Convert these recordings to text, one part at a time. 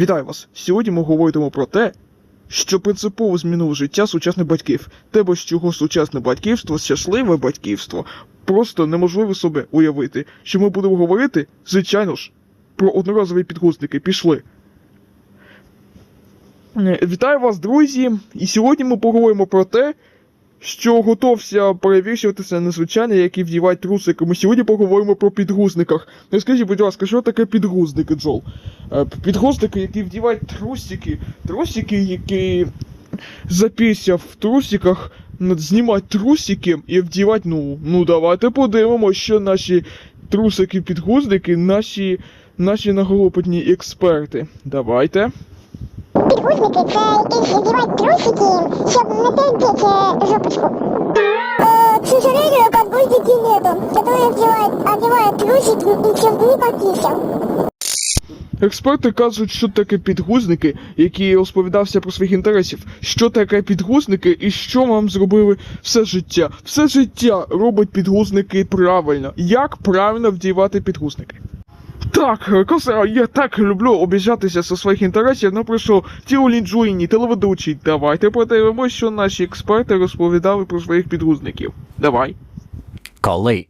Вітаю вас! Сьогодні ми говоритимо про те, що принципово змінило життя сучасних батьків, те, без чого сучасне батьківство, щасливе батьківство, просто неможливо собі уявити. Що ми будемо говорити, звичайно ж, про одноразові підгузники. Пішли. Е, Вітаю вас, друзі! І сьогодні ми поговоримо про те, що готовся перевішуватися незвичайно, які вдівають трусики. Ми сьогодні поговоримо про підгузниках. Скажіть, будь ласка, що таке підгузники, Джол? Е, Підгузники, які вдівають трусики, трусики, які запісся в трусиках, знімають трусики і вдівають, ну, ну давайте подивимося, що наші трусики-підгузники, наші, наші наголопотні експерти. Давайте. Підгузники це інші вдівають трусики, щоб не терпеть жопочку. К сожалению, подгузники нету, которые одевают, одевают трусики и не пописал. Експерти кажуть, що таке підгузники, які розповідався про своїх інтересів. Що таке підгузники і що вам зробили все життя. Все життя робить підгузники правильно. Як правильно вдівати підгузники? Так, коса, я так люблю обіжатися зі своїх інтересів, но прошу Тіолін Джуїні, телеведучий. Давайте подивимось, що наші експерти розповідали про своїх підгузників. Давай. Коли,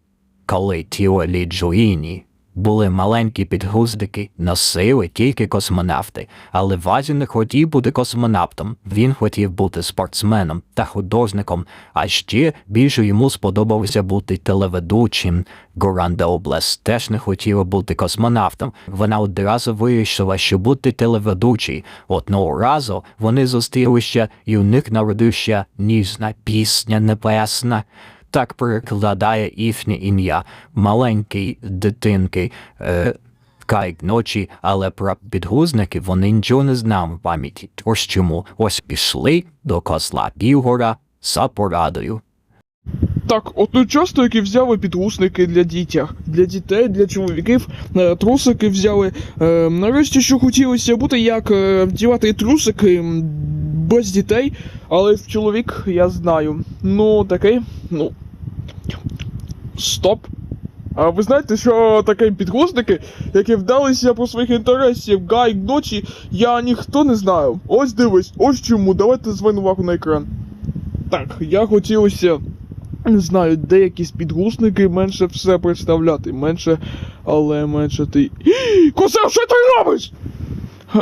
коли Тіолі Джуїні були маленькі підгузники, носили тільки космонавти, але Вазі не хотів бути космонавтом. Він хотів бути спортсменом та художником, а ще більше йому сподобалося бути телеведучим. Горанда Облес теж не хотіла бути космонавтом. Вона одразу вирішила, що бути телеведучий. Одного разу вони зустрілися, і у них народився ніжна пісня небесна. Так перекладає їхнє ім'я маленький дитинки. Е, Кайк ночі, але про підгузники вони нічого не знали в пам'яті. Ось чому ось пішли до козла Білгора за порадою. Так, от ну часто які взяли підгузники для дітях, для дітей, для чоловіків, е, трусики взяли. Е, нарешті що хотілося бути, як е, вдівати трусики без дітей, але чоловік я знаю. Ну, такий, ну. Стоп. А ви знаєте, що таке підгузники, які вдалися по своїх інтересів гай ночі, я ніхто не знаю. Ось дивись, ось чому. Давайте звернемо увагу на екран. Так, я хотілося не знаю, деякі підгузники менше все представляти, менше, але менше ти. Косев, що ти робиш?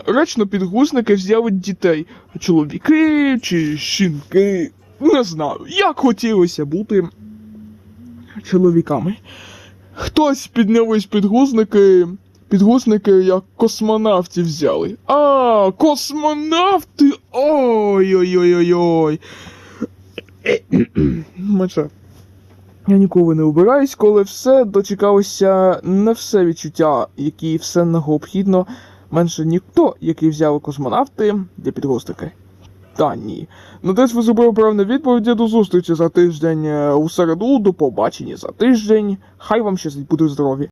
Речно підгузники взяли дітей. Чоловіки чи жінки. Не знаю, як хотілося бути чоловіками. Хтось піднялись підгузники. Підгузники як космонавтів взяли. А, космонавти! Ой-ой-ой-ой-ой. Я ніколи не обираюсь, коли все дочекалося не все відчуття, які все необхідно. Менше ніхто, який взяли космонавти для підгостики. Та ні. Ну десь ви зробили правильну відповідь до зустрічі за тиждень е, у середу, до побачення за тиждень. Хай вам щастить, буде здорові.